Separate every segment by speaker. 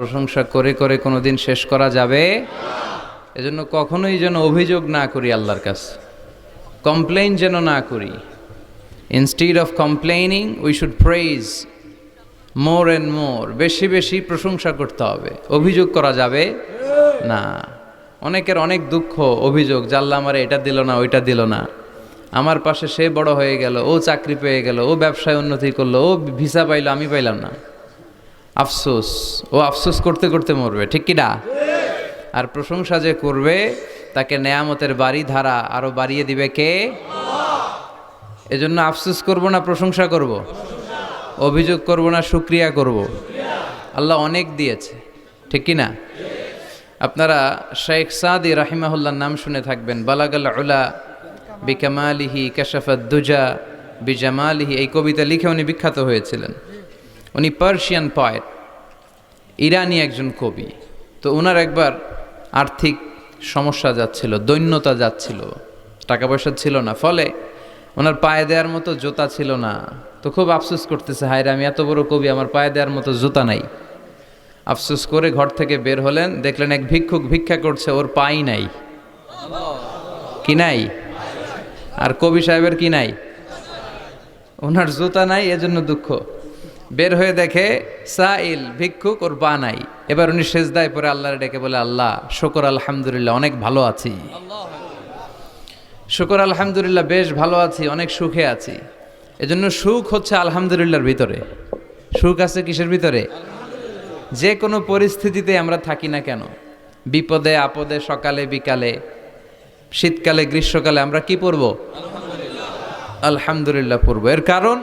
Speaker 1: প্রশংসা করে করে কোনোদিন শেষ করা যাবে? এজন্য কখনোই যেন অভিযোগ না করি আল্লাহর কাছে। কমপ্লেন যেন না করি। Instead of complaining we should praise more and more বেশি বেশি প্রশংসা করতে হবে। অভিযোগ করা যাবে? না। অনেকের অনেক দুঃখ, অভিযোগ জানলা আমার এটা দিল না, ওইটা দিল না। আমার পাশে সে বড় হয়ে গেল, ও চাকরি পেয়ে গেল, ও ব্যবসায় উন্নতি করল, ও ভিসা পাইলো, আমি পাইলাম না। আফসোস। ও আফসোস করতে করতে মরবে, ঠিক কি না? আর প্রশংসা যে করবে, তাকে নেয়ামতের বাড়ি ধারা আরও বাড়িয়ে দিবে কে? এজন্য আফসোস করব না, প্রশংসা করব। অভিযোগ করব না, সুক্রিয়া করব। আল্লাহ অনেক দিয়েছে, ঠিক কি না? আপনারা শেখ সাদি রাহিমাহুল্লার নাম শুনে থাকবেন, বালাগাল উলা বিকামালিহি কাশাফাদ্দুজা বিজামালিহি, এই কবিতা লিখে উনি বিখ্যাত হয়েছিলেন। উনি পার্সিয়ান পয়েট, ইরানি একজন কবি। তো ওনার একবার আর্থিক সমস্যা যাচ্ছিল, দৈন্যতা যাচ্ছিল টাকা পয়সা ছিল না, ফলে ওনার পায়ে দেওয়ার মতো জোতা ছিল না। তো খুব আফসোস করতেছে হায় আমি এত বড় কবি, আমার পায়ে দেওয়ার মতো জুতা নাই। আফসোস করে ঘর থেকে বের হলেন, দেখলেন এক ভিক্ষুক ভিক্ষা করছে, ওর পাই নাই। কি নাই? আর কবি সাহেবের কি নাই? ওনার জুতা নাই, এজন্য দুঃখ। বের হয়ে দেখে, সাইল, ভিক্ষুক ওর পা নাই। এবার উনি সেজদায় পরে আল্লাহর ডেকে বলে, আল্লাহ, শকর আলহামদুলিল্লাহ, অনেক ভালো আছি। শুকর আলহামদুলিল্লাহ, বেশ ভালো আছি, অনেক সুখে আছি। এজন্য সুখ হচ্ছে আলহামদুলিল্লাহর ভিতরে। সুখ আছে কিসের ভিতরে? যে কোনো পরিস্থিতিতে আমরা থাকি না কেন। বিপদে, আপদে, সকালে, বিকালে, শীতকালে, গ্রীষ্মকালে আমরা কি পড়ব? আলহামদুলিল্লাহ পড়ব। এর কারণ?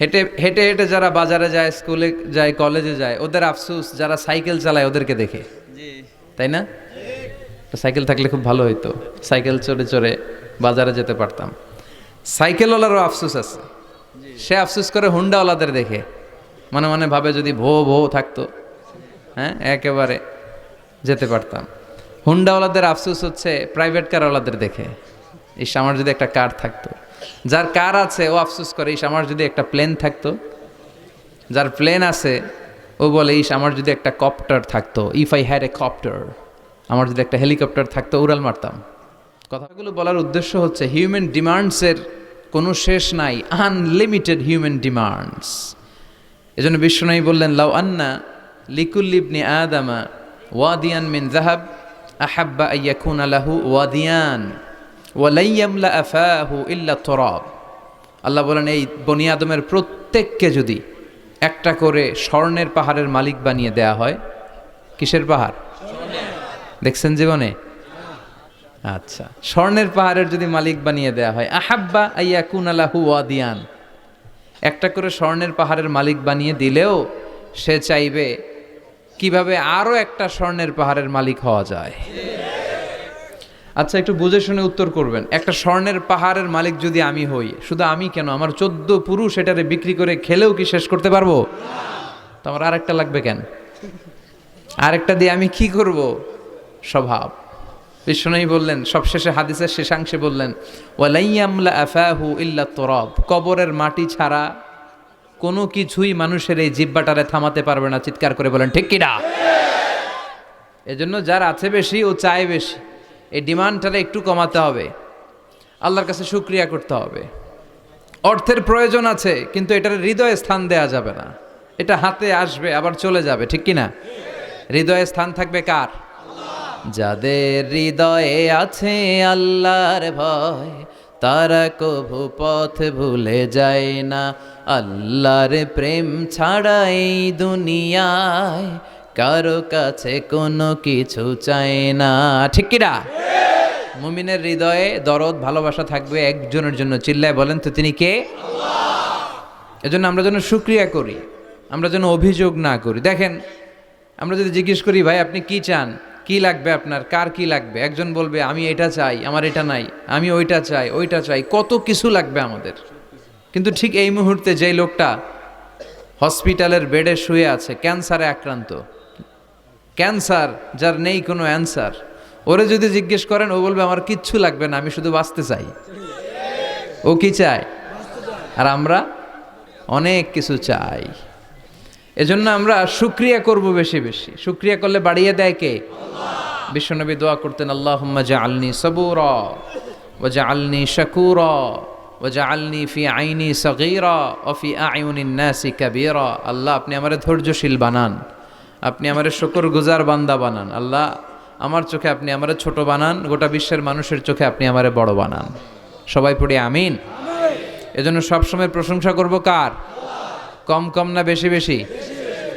Speaker 1: হেঁটে হেঁটে হেঁটে যারা বাজারে যায় স্কুলে যায় কলেজে যায় ওদের আফসুস যারা সাইকেল চালায় ওদেরকে দেখে। তাই না? সাইকেল থাকলে খুব ভালো হইতো। সাইকেল চড়ে চড়ে বাজারে যেতে পারতাম। সাইকেলওয়ালারও আফসোস আছে। সে আফসোস করে হুন্ডাওয়ালাদের দেখে। মনে মনে ভাবে যদি ভো ভো থাকতো হ্যাঁ একেবারে যেতে পারতাম। হুন্ডাওয়ালাদের আফসোস হচ্ছে প্রাইভেট কারওয়ালাদের দেখে। ইস আমার যদি একটা কার থাকতো। যার কার আছে, ও আফসোস করে, ইস, আমার যদি একটা প্লেন থাকতো। যার প্লেন আছে, ও বলে, ইস, আমার যদি একটা কপ্টার থাকতো if I had a copter আমার যদি একটা হেলিকপ্টার থাকতো, উড়াল মারতাম। কথাগুলো বলার উদ্দেশ্য হচ্ছে হিউম্যান ডিমান্ডসের কোনো শেষ নাই আনলিমিটেড হিউম্যান ডিমান্ডস এজন্য বিশ্বনয়ী বললেন, লাউ আন্না লিকুল্লিবনি আদামা ওয়াদিয়ান মিন জাহাব আহাব্বা আইয়াকুন আলাহু ওয়াদিয়ান। ওয়ালাইয়ামলা আফাহু ইল্লা তরাব আল্লাহ বলেন, এই বনি আদমের প্রত্যেককে যদি একটা করে স্বর্ণের পাহাড়ের মালিক বানিয়ে দেয়া হয়, কিসের পাহাড়? দেখছেন জীবনে? আচ্ছা স্বর্ণের পাহাড়ের যদি মালিক বানিয়ে দেয়া হয়, আহাব্বা আইয়া কুনালাহু ওয়াদিয়ান। একটা করে স্বর্ণের পাহাড়ের মালিক বানিয়ে দিলেও সে চাইবে, কীভাবে আরও একটা স্বর্ণের পাহাড়ের মালিক হওয়া যায়? আচ্ছা একটু বুঝে শুনে উত্তর করবেন। একটা স্বর্ণের পাহাড়ের মালিক যদি আমি হই, শুধু আমি কেন? আমার চোদ্দ পুরুষ এটারে বিক্রি করে খেলেও কি শেষ করতে পারব? তো আমার আরেকটা লাগবে কেন? আরেকটা দিয়ে আমি কি করব? স্বভাব। বিষ্ণুই বললেন, সবশেষে হাদিসের শেষাংশে বললেন ইল্লা তরব। কবরের মাটি ছাড়া কোনো কিছুই মানুষের এই জিব্বাটারে থামাতে পারবে না। চিৎকার করে বলেন, ঠিক কিনা এজন্য যার আছে বেশি, ও চায় বেশি। এই ডিমান্ডটারে একটু কমাতে হবে। আল্লাহর কাছে শুক্রিয়া করতে হবে। অর্থের প্রয়োজন আছে, কিন্তু এটার হৃদয়ে স্থান দেয়া যাবে না। এটা হাতে আসবে, আবার চলে যাবে, ঠিক কিনা? হৃদয়ে স্থান থাকবে কার? যাদের হৃদয়ে আছে আল্লাহর ভয়, তারা কভু পথ ভুলে যায় না। আল্লাহর প্রেম ছাড়া এই দুনিয়ায় কারও কাছে কোনো কিছু চায় না। ঠিক কিনা মুমিনের হৃদয়ে দরদ, ভালোবাসা থাকবে একজনের জন্য। চিল্লায় বলেন তো তিনি কে? এজন্য আমরা যেন সুক্রিয়া করি, আমরা যেন অভিযোগ না করি। দেখেন, আমরা যদি জিজ্ঞেস করি, ভাই, আপনি কি চান? কি লাগবে আপনার? কার কি লাগবে? একজন বলবে, আমি এটা চাই, আমার এটা নাই, আমি ওইটা চাই ওইটা চাই। কত কিছু লাগবে আমাদের। কিন্তু ঠিক এই মুহূর্তে যেই লোকটা হসপিটালের বেডে শুয়ে আছে, ক্যান্সারে আক্রান্ত ক্যান্সার, যার নেই কোনো অ্যান্সার। ওরে যদি জিজ্ঞেস করেন, ও বলবে, আমার কিচ্ছু লাগবে না, আমি শুধু বাঁচতে চাই। ও কি চায়? আর আমরা অনেক কিছু চাই। এজন্য আমরা শুক্রিয়া করব বেশি বেশি। শুক্রিয়া করলে বাড়িয়ে দেয় কে? বিশ্বনবী দোয়া করতেন, আল্লাহুম্মা জাআলনি সাবুরা ওয়া জাআলনি ও ওয়া জাআলনি ফি আইনি সগীরা ওয়া ফি আয়ুনিন নাসি কাবীরা। আল্লাহ, আপনি আমার ধৈর্যশীল বানান। আপনি আমারে শুকরগুজার বান্দা বানান। আল্লাহ, আমার চোখে আপনি আমারে ছোট বানান, গোটা বিশ্বের মানুষের চোখে আপনি আমারে বড় বানান। সবাই পড়ি আমিন? এজন্য সবসময় প্রশংসা করব কার? কম কম না বেশি বেশি?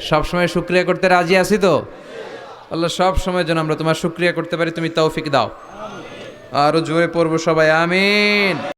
Speaker 1: সবসময় শুক্রিয়া করতে রাজি আছি তো? আল্লাহ সব সময় যেন আমরা তোমার শুক্রিয়া করতে পারি, তুমি তৌফিক দাও। আরও জোরে পড়ব সবাই, আমিন।